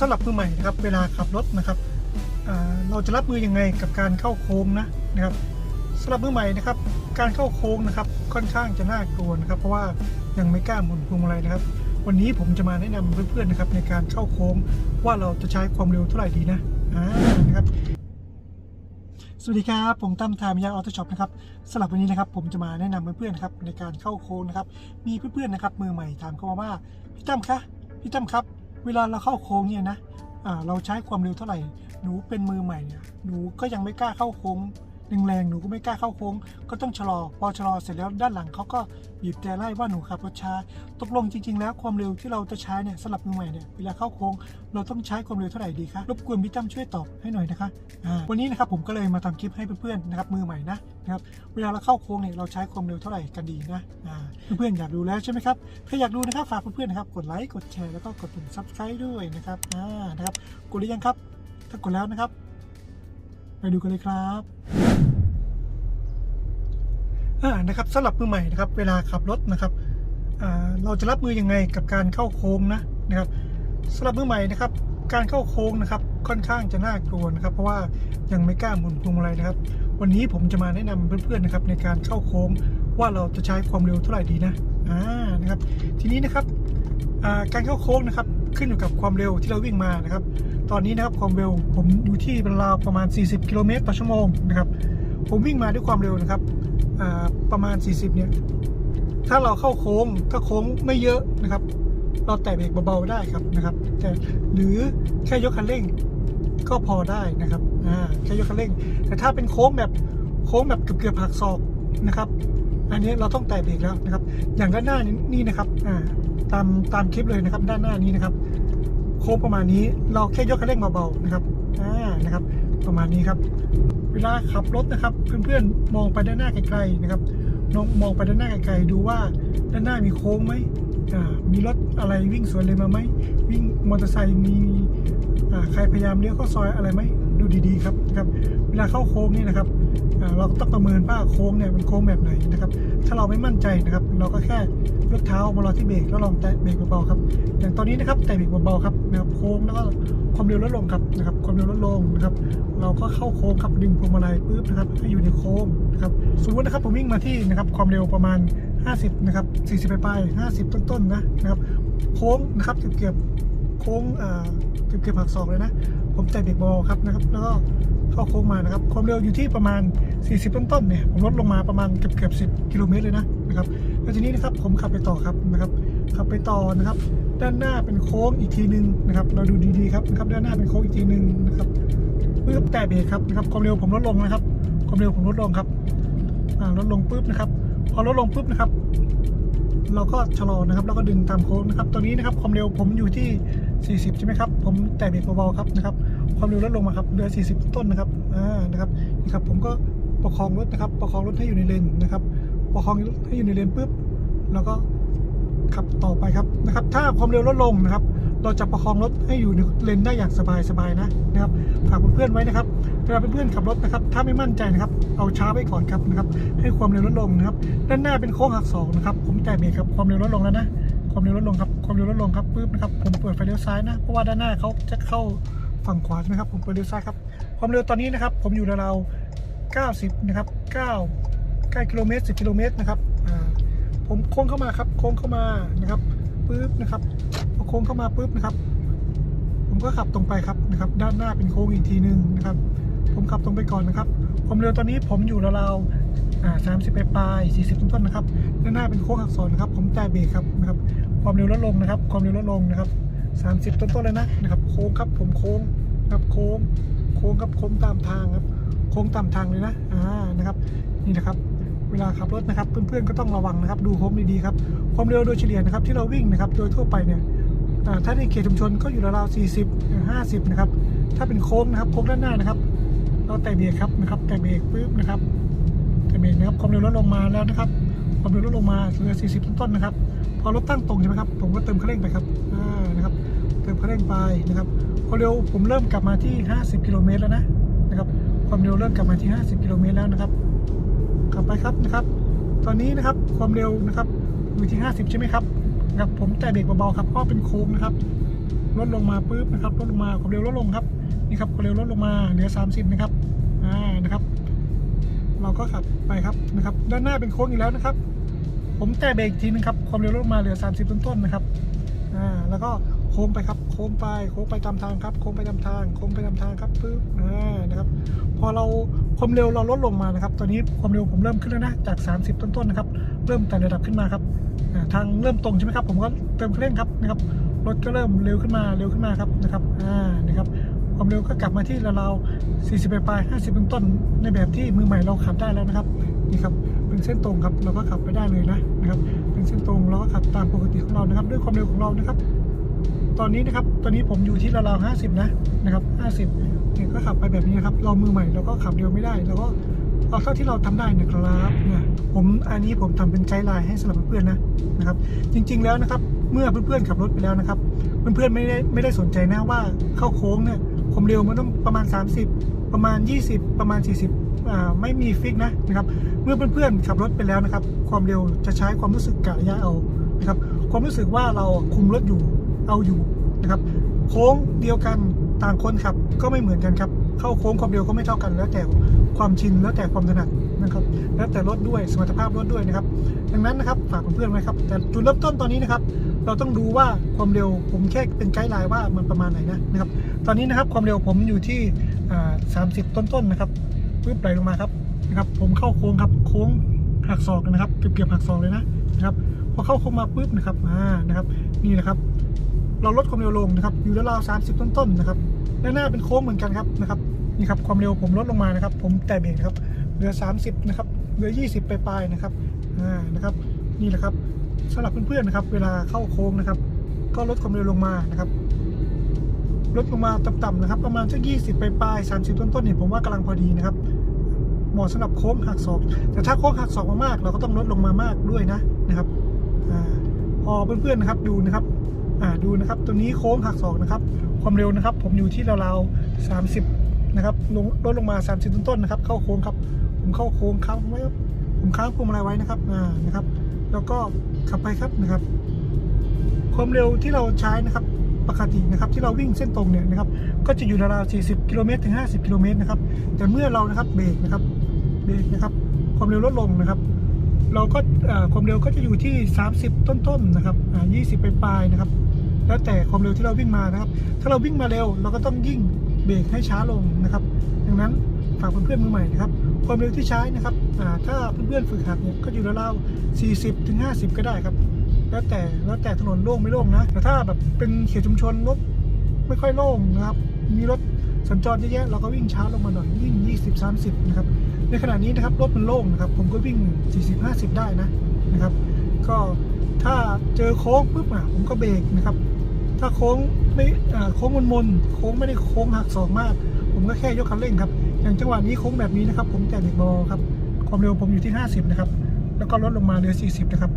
สำหรับมือใหม่นะครับเวลาขับรถนะครับเราจะรับมือยังไงกับการเข้าโค้งนะนะครับสำหรับมือใหม่นะครับ การเข้าโค้งนะครับค่อนข้างจะน่ากลัวนะครับ เพราะว่ายังไม่กล้าหมุนพวงมาลัยนะครับ วันนี้ผมจะมาแนะนำเพื่อนๆนะครับ ในการเข้าโค้งว่าเราจะใช้ความเร็วเท่าไหร่ดีนะนะครับสวัสดีครับผมตั้มทามยาออโต้ช็อปนะครับสำหรับวันนี้นะครับ ผมจะมาแนะนำเพื่อนๆนะครับในการเข้าโค้งนะครับ มีเพื่อนๆนะครับมือใหม่ถามเข้ามาว่าพี่ตั้มคะพี่ตั้มครับ เวลาเราเข้าโค้งเนี่ยนะเราใช้ความเร็วเท่าไหร่ หนูเป็นมือใหม่เนี่ย หนูก็ยังไม่กล้าเข้าโค้ง แรงๆหนูก็ไม่กล้าเข้าโค้ง ก็ต้องชะลอ พอชะลอเสร็จแล้วด้านหลังเขาก็บีบแต่ไล่ว่าหนูขับรถช้า ตกลงจริง ๆ แล้วความเร็วที่เราจะใช้เนี่ยสำหรับมือใหม่เนี่ยเวลาเข้าโค้ง เราต้องใช้ความเร็วเท่าไหร่ดีคะรบกวนพี่ตั้มช่วยตอบให้หน่อยนะคะวันนี้นะครับผมก็เลยมาทำคลิปให้เพื่อนๆนะครับมือใหม่นะนะครับเวลาเราเข้าโค้งเนี่ยเราใช้ความเร็วเท่าไหร่กันดีนะเพื่อนๆอยากดูแล้วใช่ไหมครับถ้าอยากดูนะครับฝากเพื่อนๆนะครับกดไลค์กดแชร์แล้วก็กดปุ่ม subscribe ด้วยนะครับอ่านะครับกดหรือยังครับถ้ากดแล้วนะครับ ไปดูกันเลยครับอ่านะครับสำหรับมือใหม่นะครับเวลาขับรถนะครับอ่าเราจะรับมือยังไงกับการเข้าโค้งนะนะครับสำหรับมือใหม่นะครับ การเข้าโค้งนะครับค่อนข้างจะน่ากลัวนะครับ เพราะว่ายังไม่กล้าหมุนพวงมาลัยนะครับ วันนี้ผมจะมาแนะนำเพื่อนๆนะครับในการเข้าโค้งว่าเราจะใช้ความเร็วเท่าไหร่ดีนะอ่านะครับ ทีนี้นะครับการเข้าโค้งนะครับขึ้นอยู่กับความเร็วที่เราวิ่งมานะครับ ตอนนี้นะครับความเร็วผมอยู่ที่ราวประมาณ 40 กิโลเมตรต่อชั่วโมงนะครับผมวิ่งมาด้วยความเร็วนะครับประมาณ 40 เนี่ย ถ้าเราเข้าโค้ง ถ้าโค้งไม่เยอะนะครับ เราแตะเบรกเบาๆได้ครับนะครับ แต่หรือแค่ยกคันเร่งก็พอได้นะครับอ่าแค่ยกคันเร่ง แต่ถ้าเป็นโค้งแบบโค้งแบบเกือบๆหักศอกนะครับ อันนี้เราต้องแตะเบรกแล้วนะครับ อย่างด้านหน้านี้นี่นะครับอ่าตามตามคลิปเลยนะครับ ด้านหน้านี้นะครับ โค้งประมาณนี้ เราแค่ยกคันเร่งเบาๆนะครับอ่านะครับ ประมาณนี้ครับ เวลาขับรถนะครับ เพื่อนๆมองไปด้านหน้าไกลๆนะครับมองมองไปด้านหน้าไกลๆดูว่าด้านหน้ามีโค้งไหมอ่ามีรถอะไรวิ่งสวนเลยมาไหมวิ่งมอเตอร์ไซค์มีอ่าใครพยายามเลี้ยวเข้าซอยอะไรไหมดูดีๆครับนะครับ เวลาเข้าโค้งนี่นะครับ เราต้องประเมินว่าโค้งเนี่ยมันโค้งแบบไหนนะครับ ถ้าเราไม่มั่นใจนะครับ เราก็แค่ยกเท้ามารอที่เบรกแล้วลองแตะเบรกเบาๆครับ อย่างตอนนี้นะครับแตะเบรกเบาๆครับนะครับโค้งแล้วก็ความเร็วลดลงครับนะครับ ความเร็วลดลงนะครับ เราก็เข้าโค้งครับดึงพวงมาลัยปุ๊บนะครับให้อยู่ในโค้งนะครับ สมมตินะครับผมวิ่งมาที่นะครับความเร็วประมาณ 50 นะครับ 40 ไปปลายๆ50 ต้นๆนะนะครับ โค้งนะครับเกือบ โค้งอ่าเกือบเกือบหักศอกเลยนะ ผมแตะเบรกเบาครับนะครับ แล้วก็เข้าโค้งมานะครับ ความเร็วอยู่ที่ประมาณ 40 ต้นๆเนี่ย ผมลดลงมาประมาณเกือบเกือบ10กิโลเมตรเลยนะนะครับ แล้วทีนี้นะครับผมขับไปต่อครับนะครับ ขับไปต่อนะครับ ด้านหน้าเป็นโค้งอีกทีหนึ่งนะครับ เราดูดีๆครับนะครับ ด้านหน้าเป็นโค้งอีกทีหนึ่งนะครับปึ๊บแตะเบรกครับนะครับ ความเร็วผมลดลงนะครับ ความเร็วผมลดลงครับอ่าลดลงปุ๊บนะครับพอลดลงปุ๊บนะครับ เราก็ชะลอนะครับ แล้วก็ดึงตามโค้งนะครับ ตอนนี้นะครับความเร็วผมอยู่ที่ 40 ใช่ไหมครับ ผมแตะเบรกเบาๆครับนะครับ ความเร็วลดลงมาครับ เหลือ 40 ต้นนะครับ อ่า นะครับนี่ครับ ผมก็ประคองรถนะครับ ประคองรถให้อยู่ในเลนนะครับ ประคองให้อยู่ในเลนปุ๊บ แล้วก็ขับต่อไปครับ นะครับ ถ้าความเร็วลดลงนะครับ เราจะประคองรถให้อยู่ในเลนได้อย่างสบายๆนะ นะครับ ฝากเพื่อนๆไว้นะครับ เวลาเพื่อนๆขับรถนะครับ ถ้าไม่มั่นใจนะครับ เอาช้าไว้ก่อนครับนะครับ ให้ความเร็วลดลงนะครับ ด้านหน้าเป็นโค้งหักศอกนะครับ ผมแตะเบรกครับ ความเร็วลดลงแล้วนะ ความเร็วลดลงครับความเร็วลดลงครับปุ๊บนะครับผมเปิดไฟเลี้ยวซ้ายนะเพราะว่าด้านหน้าเขาจะเข้าฝั่งขวาใช่ไหมครับผมเปิดเลี้ยวซ้ายครับความเร็วตอนนี้นะครับ ผมอยู่ราวๆ90 นะครับ 9 9กิโลเมตร10กิโลเมตรนะครับผมโค้งเข้ามาครับโค้งเข้ามานะครับปุ๊บนะครับพอโค้งเข้ามาปุ๊บนะครับ ผมก็ขับตรงไปครับนะครับ ด้านหน้าเป็นโค้งอีกทีหนึ่งนะครับ ผมขับตรงไปก่อนนะครับ ความเร็วตอนนี้ผมอยู่ราวๆ อ่า30ไปปลายๆ40ต้นๆนะครับด้านหน้าเป็นโค้งหักศอกนะครับ ผมแตะเบรกครับนะครับ ความเร็วลดลงนะครับ ความเร็วลดลงนะครับ30ต้นๆเลยนะนะครับ โค้งครับผมโค้งครับโค้ง โค้งครับโค้งตามทางครับ โค้งตามทางเลยนะ อ่า นะครับ นี่นะครับ เวลาขับรถนะครับ เพื่อนๆก็ต้องระวังนะครับ ดูโค้งดีๆครับ ความเร็วโดยเฉลี่ยนะครับที่เราวิ่งนะครับ โดยทั่วไปเนี่ยอ่าถ้าในเขตชุมชนก็อยู่ราวๆ40 50 นะครับ ถ้าเป็นโค้งนะครับ โค้งด้านหน้านะครับ เราแตะเบรกครับนะครับ แตะเบรกปุ๊บนะครับ แตรนะครับความเร็วลดลงมาแล้วนะครับความเร็วลดลงมาเหลือ 40 ต้นๆนะครับ พอรถตั้งตรงใช่ไหมครับผมก็เติมคันเร่งไปครับอ่านะครับ เติมคันเร่งไปนะครับความเร็วผมเริ่มกลับมาที่ 50 กิโลเมตรแล้วนะนะครับ ความเร็วเริ่มกลับมาที่ 50 กิโลเมตรแล้วนะครับขับไปครับนะครับ ตอนนี้นะครับความเร็วนะครับอยู่ที่ 50 ใช่ไหมครับนะครับผมแตะเบรกเบาๆครับเพราะเป็นโค้งนะครับลดลงมาปุ๊บนะครับลดลงมาความเร็วลดลงครับนี่ครับความเร็วลดลงมาเหลือ 30 นะครับอ่านะครับ เราก็ขับไปครับนะครับ ด้านหน้าเป็นโค้งอีกแล้วนะครับ ผมแตะเบรกอีกทีนึงครับความเร็วลดมาเหลือ 30 ต้นๆนะครับอ่าแล้วก็โค้งไปครับโค้งไปโค้งไปตามทางครับโค้งไปตามทางโค้งไปตามทางครับปึ๊บอ่านะครับพอเราความเร็วเราลดลงมานะครับ ตอนนี้ความเร็วผมเริ่มขึ้นแล้วนะจาก 30 ต้นๆนะครับ เริ่มไต่ระดับขึ้นมาครับอ่าทางเริ่มตรงใช่ไหมครับ ผมก็เติมเครื่องครับนะครับรถก็เริ่มเร็วขึ้นมาเร็วขึ้นมาครับนะครับอ่านะครับ ความเร็วก็กลับมาที่ราวๆ40ปปลาย50ต้นต้น ในแบบที่มือใหม่เราขับได้แล้วนะครับ นี่ครับ เป็นเส้นตรงครับ เราก็ขับไปได้เลยนะนะครับ เป็นเส้นตรงเราก็ขับตามปกติของเรานะครับ ด้วยความเร็วของเรานะครับ ตอนนี้นะครับ ตอนนี้ผมอยู่ที่ราวๆ50 นะนะครับ 50เนี่ยก็ขับไปแบบนี้นะครับ เรามือใหม่เราก็ขับเร็วไม่ได้เราก็เอาเท่าที่เราทำได้นะครับนี่ยผมอันนี้ผมทำเป็นไกด์ไลน์ให้สำหรับเพื่อนๆนะนะครับ จริง ๆแล้วนะครับ เมื่อเพื่อนๆขับรถไปแล้วนะครับ เพื่อนๆไม่ได้ไม่ได้สนใจนะว่าเข้าโค้งเนี่ย ความเร็วมันต้องประมาณ 30 ประมาณ 20 ประมาณ 40อ่าไม่มีฟิกนะนะครับ เมื่อเพื่อนๆขับรถไปแล้วนะครับ ความเร็วจะใช้ความรู้สึกกะระยะเอานะครับ ความรู้สึกว่าเราคุมรถอยู่เอาอยู่นะครับ โค้งเดียวกันต่างคนขับก็ไม่เหมือนกันครับ เข้าโค้งความเร็วก็ไม่เท่ากัน แล้วแต่ความชินแล้วแต่ความถนัดนะครับ แล้วแต่รถด้วยสมรรถภาพรถด้วยนะครับ ดังนั้นนะครับฝากเพื่อนๆไว้ครับแต่จุดเริ่มต้นตอนนี้นะครับ เราต้องดูว่าความเร็วผมแค่เป็นไกด์ไลน์ว่ามันประมาณไหนนะนะครับ ตอนนี้นะครับความเร็วผมอยู่ที่30ต้นๆนะครับปึ๊บไหลลงมาครับนะครับ ผมเข้าโค้งครับโค้งหักศอกนะครับเกือบๆหักศอกเลยนะนะครับพอเข้าโค้งมาปุ๊บนะครับอ่านะครับ นี่นะครับ เราลดความเร็วลงนะครับ อยู่ราวๆ30ต้นๆนะครับด้านหน้าเป็นโค้งเหมือนกันครับนะครับนี่ครับความเร็วผมลดลงมานะครับ ผมแตะเบรกครับเหลือ 30 นะครับเหลือ 20ปลายๆนะครับอ่านะครับ นี่แหละครับ สำหรับเพื่อนๆนะครับ เวลาเข้าโค้งนะครับ ก็ลดความเร็วลงมานะครับลดลงมาต่ำๆนะครับ ประมาณสัก20ปลายๆ30ต้นๆเนี่ยผมว่ากำลังพอดีนะครับเหมาะสำหรับโค้งหักศอกแต่ถ้าโค้งหักศอกมากๆเราก็ต้องลดลงมามากด้วยนะนะครับอพอเพื่อนๆนะครับดูนะครับดูนะครับตัวนี้โค้งหักศอกนะครับ ความเร็วนะครับ ผมอยู่ที่ราวๆ30นะครับลงลดลงมา 30 ต้นๆนะครับ เข้าโค้งครับ ผมเข้าโค้งค้างไว้ครับผมค้างพวงมาลัยไว้นะครับอ่านะครับ แล้วก็ ขับไปครับนะครับ ความเร็วที่เราใช้นะครับปกตินะครับที่เราวิ่งเส้นตรงเนี่ยนะครับก็จะอยู่ราวๆ40 กิโลเมตรถึง 50 กิโลเมตรนะครับแต่เมื่อเรานะครับเบรกนะครับเบรกนะครับความเร็วลดลงนะครับ เราก็เอ่อความเร็วก็จะอยู่ที่ 30 ต้นๆนนะครับอ่า20ปลายๆนะครับ แล้วแต่ความเร็วที่เราวิ่งมานะครับ ถ้าเราวิ่งมาเร็วเราก็ต้องยิ่งเบรกให้ช้าลงนะครับ ดังนั้นฝากเพื่อนๆมือใหม่นะครับ ความเร็วที่ใช้นะครับถ้าเพื่อนๆฝึกหัดเนี่ยก็อยู่ราวๆ40ถึง50 ก็ได้ครับ แล้วแต่แล้วแต่ถนนโล่งไม่โล่งนะแต่ถ้าแบบเป็นเขตชุมชนรถไม่ค่อยโล่งนะครับ มีรถสัญจรเยอะแยะเราก็วิ่งช้าลงมาหน่อยวิ่ง 20 30 นะครับ ในขณะนี้นะครับรถมันโล่งนะครับ ผมก็วิ่ง 40 50 ได้นะนะครับ ก็ถ้าเจอโค้งปุ๊บอะผมก็เบรกนะครับ ถ้าโค้งไม่โค้งมนๆโค้งไม่ได้โค้งหักศอกมาก ผมก็แค่ยกคันเร่งครับ อย่างจังหวะนี้โค้งแบบนี้นะครับ ผมแตะเบรกบาๆครับ ความเร็วผมอยู่ที่ 50 นะครับ แล้วก็ลดลงมาเหลือ 40 นะครับ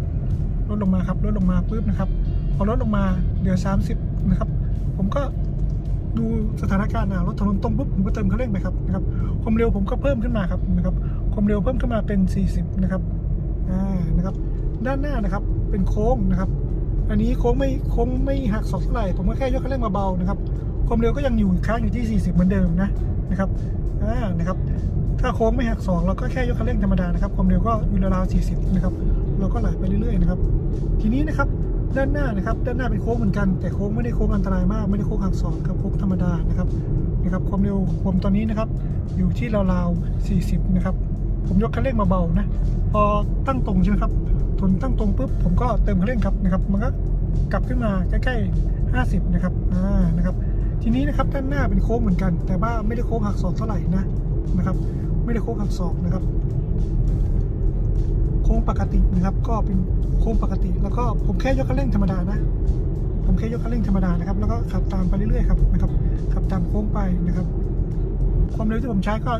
ลดลงมาครับ ลดลงมาปุ๊บนะครับ พอลดลงมาเหลือ 30 นะครับ ผมก็ดูสถานการณ์อะรถถนนตรงปุ๊บผมก็เติมคันเร่งไปครับนะครับ ความเร็วผมก็เพิ่มขึ้นมาครับนะครับ ความเร็วเพิ่มขึ้นมาเป็น 40 นะครับ อ่า นะครับ ด้านหน้านะครับ เป็นโค้งนะครับ อันนี้โค้งไม่โค้งไม่หักศอกเท่าไหร่ ผมก็แค่ยกคันเร่งมาเบานะครับ ความเร็วก็ยังอยู่ค้างอยู่ที่ 40 เหมือนเดิมนะนะครับ นะครับ ถ้าโค้งไม่หักศอกเราก็แค่ยกคันเร่งธรรมดานะครับความเร็วก็อยู่ราวๆ40 นะครับ เราก็ไหลไปเรื่อยๆนะครับ ทีนี้นะครับด้านหน้านะครับ ด้านหน้าเป็นโค้งเหมือนกัน แต่โค้งไม่ได้โค้งอันตรายมาก ไม่ได้โค้งหักศอกครับโค้งธรรมดานะครับนะครับความเร็วผมตอนนี้นะครับ อยู่ที่ราวๆ40 นะครับ ผมยกคันเร่งมาเบานะ พอตั้งตรงใช่ไหมครับทนตั้งตรงปุ๊บผมก็เติมคันเร่งครับนะครับ มันก็กลับขึ้นมาใกล้ๆ50 นะครับอ่านะครับ ทีนี้นะครับด้านหน้าเป็นโค้งเหมือนกัน แต่ว่าไม่ได้โค้งหักศอกเท่าไหร่นะนะครับ ไม่ได้โค้งหักศอกนะครับ โค้งปกตินะครับ ก็เป็นโค้งปกติ แล้วก็ผมแค่ยกคันเร่งธรรมดานะ ผมแค่ยกคันเร่งธรรมดานะครับ แล้วก็ขับตามไปเรื่อยๆครับนะครับขับตามโค้งไปนะครับ ความเร็วที่ผมใช้ก็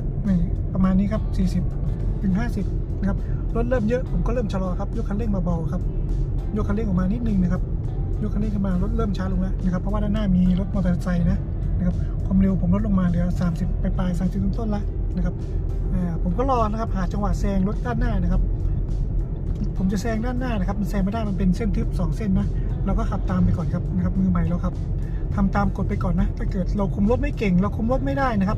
ประมาณนี้ครับ 40ถึง50นะครับรถเริ่มเยอะผมก็เริ่มชะลอครับยกคันเร่งมาเบาครับยกคันเร่งออกมานิดนึงนะครับ ยกคันเร่งขึ้นมารถเริ่มช้าลงแล้วนะครับเพราะว่าด้านหน้ามีรถมอเตอร์ไซค์นะนะครับความเร็วผมลดลงมาเหลือ 30ปลายๆ30ต้นๆละนะครับผมก็รอนะครับหาจังหวะแซงรถด้านหน้านะครับ ผมจะแซงด้านหน้านะครับมันแซงไม่ได้มันเป็นเส้นทึบสองเส้นนะเราก็ขับตามไปก่อนครับนะครับมือใหม่เราครับทำตามกฎไปก่อนนะ ถ้าเกิดเราคุมรถไม่เก่ง เราคุมรถไม่ได้นะครับ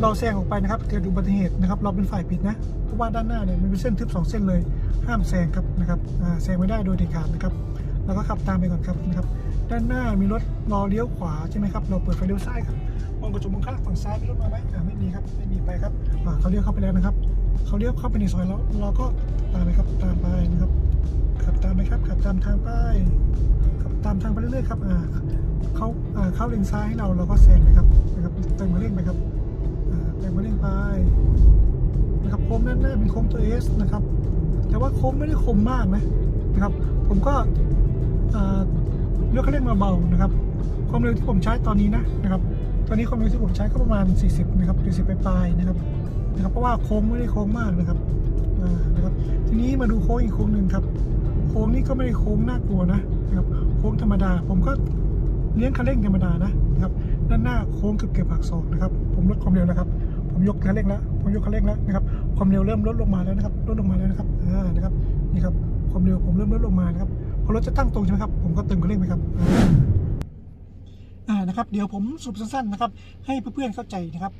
เราแซงออกไปนะครับ เกิดอุบัติเหตุนะครับ เราเป็นฝ่ายผิดนะ เพราะว่าด้านหน้าเนี่ยมันเป็นเส้นทึบสองเส้นเลย ห้ามแซงครับนะครับแซงไม่ได้โดยเด็ดขาดนะครับ เราก็ขับตามไปก่อนครับนะครับ ด้านหน้ามีรถรอเลี้ยวขวาใช่ไหมครับ เราเปิดไฟเลี้ยวซ้ายครับมองกระจกมองข้างฝั่งซ้ายมีรถมาไหมอ่าไม่มีครับไม่มีไปครับอ่าเขาเลี้ยวเข้าไปแล้วนะครับ เขาเลี้ยวเข้าไปในซอยแล้วเราก็ตามไปครับตามไปนะครับขับตามไปครับขับตามทางไปขับตามทางไปเรื่อยๆครับอ่าเขาอ่าเข้าเลนซ้ายให้เราเราก็แซงไปครับนะครับเติมมาเร่งไปครับอ่าเติมมาเร่งไปนะครับโค้งด้านหน้าเป็นโค้งตัว S นะครับแต่ว่าโค้งไม่ได้คมมากนะนะครับ ผมก็ เลือกคันเร่งมาเบานะครับ ความเร็วที่ผมใช้ตอนนี้นะนะครับ ตอนนี้ความเร็วที่ผมใช้ก็ประมาณ 40 นะครับ40ปลายๆนะครับนะครับ เพราะว่าโค้งไม่ได้โค้งมากนะครับนะครับ ทีนี้มาดูโค้งอีกโค้งหนึ่งครับ โค้งนี้ก็ไม่ได้โค้งน่ากลัวนะนะครับ โค้งธรรมดา ผมก็เลี้ยงคันเร่งธรรมดานะนะครับ ด้านหน้าโค้งเกือบเกือบหักศอกนะครับ ผมลดความเร็วแล้วครับ ผมยกคันเร่งแล้ว ผมยกคันเร่งแล้วนะครับ ความเร็วเริ่มลดลงมาแล้วนะครับ ลดลงมาแล้วนะครับ อ่า นะครับ นี่ครับ ความเร็วผมเริ่มลดลงมานะครับ รถจะตั้งตรงใช่ไหมครับ ผมก็เติมคันเร่งไปครับอ่านะครับ เดี๋ยวผมสรุปสั้นๆนะครับ ให้เพื่อนๆเข้าใจนะครับ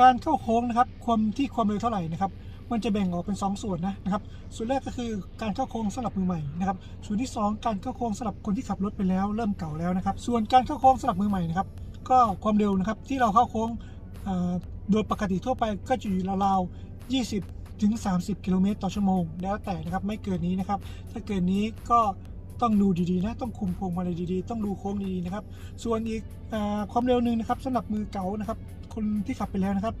การเข้าโค้งนะครับ ความที่ความเร็วเท่าไหร่นะครับ มันจะแบ่งออกเป็น 2 ส่วนนะนะครับ ส่วนแรกก็คือการเข้าโค้งสำหรับมือใหม่นะครับ ส่วนที่ 2 การเข้าโค้งสำหรับคนที่ขับรถไปแล้ว เริ่มเก่าแล้วนะครับ ส่วนการเข้าโค้งสำหรับมือใหม่นะครับ ก็ความเร็วนะครับที่เราเข้าโค้งอ่าโดยปกติทั่วไปก็จะอยู่ราวๆ20 ถึง 30 กิโลเมตรต่อชั่วโมง แล้วแต่นะครับไม่เกินนี้นะครับ ถ้าเกินนี้ก็ ต้องดูดีๆนะ ต้องคุมพวงมาลัยดีๆ ต้องดูโค้งดีๆนะครับ ส่วนอีกอความเร็วหนึ่งนะครับสำหรับมือเก่านะครับ คนที่ขับไปแล้วนะครับ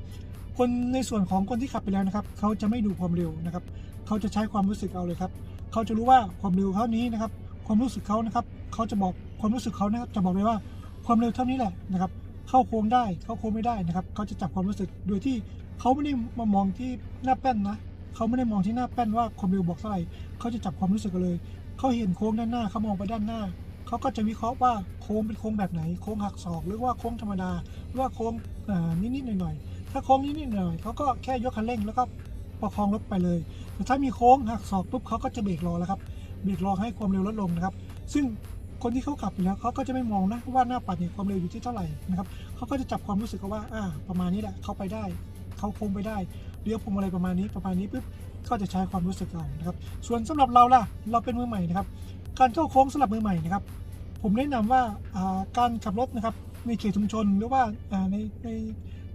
คนในส่วนของคนที่ขับไปแล้วนะครับ เขาจะไม่ดูความเร็วนะครับ เขาจะใช้ความรู้สึกเอาเลยครับ เขาจะรู้ว่าความเร็วเท่านี้นะครับ ความรู้สึกเขานะครับ เขาจะบอกความรู้สึกเขานะครับ จะบอกเลยว่าความเร็วเท่านี้แหละนะครับ เข้าโค้งได้ เข้าโค้งไม่ได้นะครับ เขาจะจับความรู้สึกโดยที่เขาไม่ได้มามองที่หน้าแป้นนะเขาไม่ได้มองที่หน้าแป้นว่าความเร็วบอกเท่าไหร่ เขาจะจับความรู้สึกเลย เขาเห็นโค้งด้านหน้าเขามองไปด้านหน้าเขาก็จะวิเคราะห์ว่าโค้งเป็นโค้งแบบไหน โค้งหักศอกหรือว่าโค้งธรรมดาหรือว่าโค้งนิดๆหน่อยๆถ้าโค้งนิดๆหน่อยๆเขาก็แค่ยกคันเร่งแล้วก็ประคองรถไปเลยแต่ถ้ามีโค้งหักศอกปุ๊บเขาก็จะเบรกรอแล้วครับเบรกรอให้ความเร็วลดลงนะครับ ซึ่งคนที่เขาขับอยู่แล้วเขาก็จะไม่มองนะว่าหน้าปัดเนี่ยความเร็วอยู่ที่เท่าไหร่นะครับเขาก็จะจับความรู้สึกว่าอ่า ประมาณนี้แหละเขาไปได้เขาโค้งไปได้เลี้ยวพวงมาลัยประมาณนี้ประมาณนี้ปุ๊บ ก็จะใช้ความรู้สึกเอานะครับ ส่วนสำหรับเราล่ะ เราเป็นมือใหม่นะครับ การเข้าโค้งสำหรับมือใหม่นะครับ ผมแนะนำว่าอ่าการขับรถนะครับในเขตชุมชนหรือว่าในใน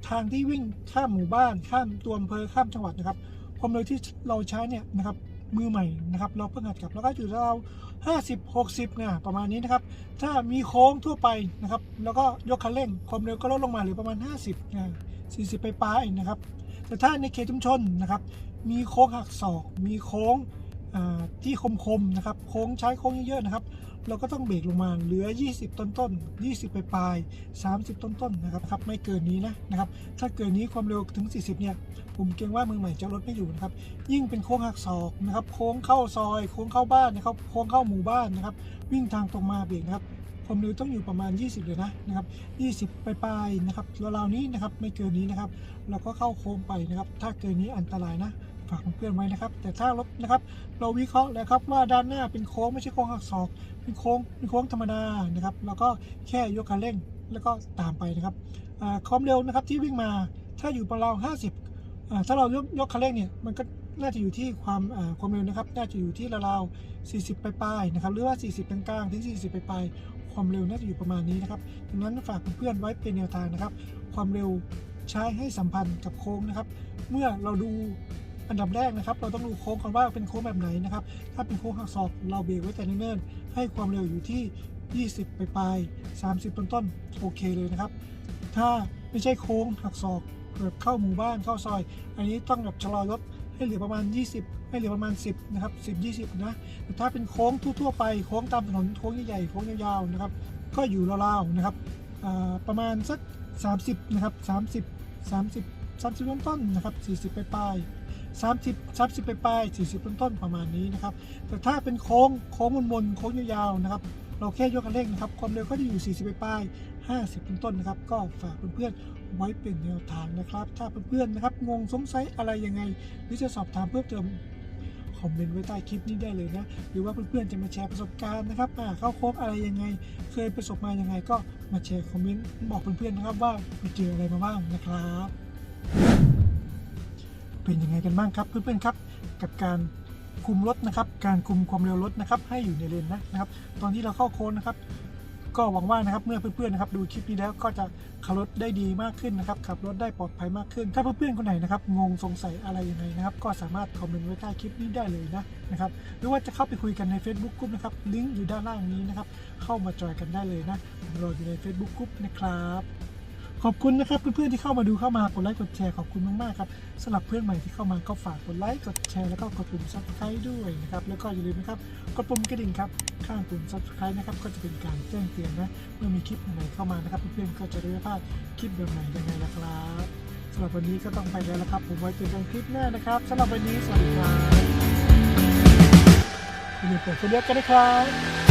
ทางที่วิ่งข้ามหมู่บ้าน ข้ามตัวอำเภอข้ามจังหวัดนะครับความเร็วที่เราใช้เนี่ยนะครับมือใหม่นะครับ เราเพิ่งหัดขับแล้วก็อยู่ราว50 60เนี่ยประมาณนี้นะครับ ถ้ามีโค้งทั่วไปนะครับ แล้วก็ยกคันเร่ง ความเร็วก็ลดลงมาเหลือประมาณ 50นะ40 ไปปลายนะครับ แต่ถ้าในเขตชุมชนนะครับ มีโค้งหักศอก มีโค้งที่คมๆนะครับ โค้งใช้โค้งเยอะๆนะครับ เราก็ต้องเบรกลงมาเหลือ 20 ต้นต้นๆ20ปปลายๆ30ต้นต้นๆ นะครับครับ ไม่เกินนี้นะนะครับ ถ้าเกินนี้ความเร็วถึง 40 เนี่ย ผมเกรงว่ามือใหม่จะลดไม่อยู่นะครับ ยิ่งเป็นโค้งหักศอกนะครับ โค้งเข้าซอย โค้งเข้าบ้านนะครับ โค้งเข้าหมู่บ้านนะครับ วิ่งทางตรงมาเบรกนะครับความเร็วต้องอยู่ประมาณ 20 เลยนะนะครับ 20 ไปปลายๆนะครับราวๆนี้นะครับ ไม่เกินนี้นะครับ เราก็เข้าโค้งไปนะครับ ถ้าเกินนี้อันตรายนะ ฝากเพื่อนไว้นะครับ แต่ถ้ารถนะครับ เราวิเคราะห์แล้วครับว่าด้านหน้าเป็นโค้งไม่ใช่โค้งหักศอก เป็นโค้งเป็นโค้งธรรมดานะครับ แล้วก็แค่ยกคันเร่งแล้วก็ตามไปนะครับความเร็วนะครับที่วิ่งมาถ้าอยู่ประมาณ50อ่าถ้าเรายกยกคันเร่งเนี่ยมันก็น่าจะอยู่ที่ความความเร็วนะครับ น่าจะอยู่ที่ราวๆ40ไปปลายๆนะครับ หรือว่า 40กลางๆถึง 40ไปปลายๆ ความเร็วน่าจะอยู่ประมาณนี้นะครับ ดังนั้นฝากเพื่อนๆไว้เป็นแนวทางนะครับ ความเร็วใช้ให้สัมพันธ์กับโค้งนะครับ เมื่อเราดู อันดับแรกนะครับ เราต้องดูโค้งก่อนว่าเป็นโค้งแบบไหนนะครับ ถ้าเป็นโค้งหักศอกเราเบรกไว้แต่เนิ่นๆให้ความเร็วอยู่ที่ 20 ไปปลายๆ30ต้นต้นๆโอเคเลยนะครับ ถ้าไม่ใช่โค้งหักศอกแบบเข้าหมู่บ้านเข้าซอย อันนี้ต้องแบบชะลอรถให้เหลือประมาณ 20 ให้เหลือประมาณ 10 นะครับ 10 20 นะแต่ถ้าเป็นโค้งทั่วๆไปโค้งตามถนนโค้งใหญ่ๆโค้งยาวๆนะครับ ก็อยู่ราวๆนะครับประมาณสัก 30 นะครับ 30 30 30ต้นต้นๆนะครับ 40 ไปปลายๆ 30 30ไปปลาย40 ต้นต้นๆประมาณนี้นะครับ แต่ถ้าเป็นโค้งโค้งมนๆโค้งยาวๆนะครับ เราแค่ยกคันเร่งนะครับ ความเร็วก็จะอยู่ 40 ไปปลาย 50 ต้นต้นๆนะครับ ก็ฝากเพื่อนๆไว้เป็นแนวทางนะครับ ถ้าเพื่อนๆนะครับงงสงสัยอะไรยังไง หรือจะสอบถามเพิ่มเติมคอมเมนต์ไว้ใต้คลิปนี้ได้เลยนะ หรือว่าเพื่อนๆจะมาแชร์ประสบการณ์นะครับอ่าเข้าโค้งอะไรยังไง เคยประสบมายังไงก็มาแชร์คอมเมนต์บอกเพื่อนๆนะครับว่าไปเจออะไรมาบ้างนะครับ เป็นยังไงกันบ้างครับเพื่อนๆครับ กับการคุมรถนะครับ การคุมความเร็วรถนะครับ ให้อยู่ในเลนนะนะครับ ตอนที่เราเข้าโค้งนะครับ ก็หวังว่านะครับเมื่อเพื่อนๆนะครับดูคลิปนี้แล้วก็จะขับรถได้ดีมากขึ้นนะครับขับรถได้ปลอดภัยมากขึ้น ถ้าเพื่อนๆคนไหนนะครับงงสงสัยอะไรยังไงนะครับ ก็สามารถคอมเมนต์ไว้ใต้คลิปนี้ได้เลยนะนะครับหรือว่าจะเข้าไปคุยกันใน Facebook กลุ่มนะครับลิงก์อยู่ด้านล่างนี้นะครับ เข้ามาจอยกันได้เลยนะรออยู่ใน Facebook กลุ่มนะครับ ขอบคุณนะครับเพื่อนๆที่เข้ามาดูเข้ามากดไลค์กดแชร์ขอบคุณมากๆครับสำหรับเพื่อนใหม่ที่เข้ามาก็ฝากกดไลค์กดแชร์แล้วก็กดปุ่ม subscribe ด้วยนะครับแล้วก็อย่าลืมนะครับกดปุ่มกระดิ่งครับข้างปุ่ม subscribe นะครับก็จะเป็นการแจ้งเตือนนะเมื่อมีคลิปใหม่เข้ามานะครับเพื่อนๆก็จะได้ไม่พลาดคลิปแบบใหม่ยังไงล่ะครับสำหรับวันนี้ก็ต้องไปแล้วละครับ ผมไว้เจอกันคลิปหน้านะครับสำหรับวันนี้สวัสดีครับอย่าลืมเปิดไฟเลี้ยวกันนะครับ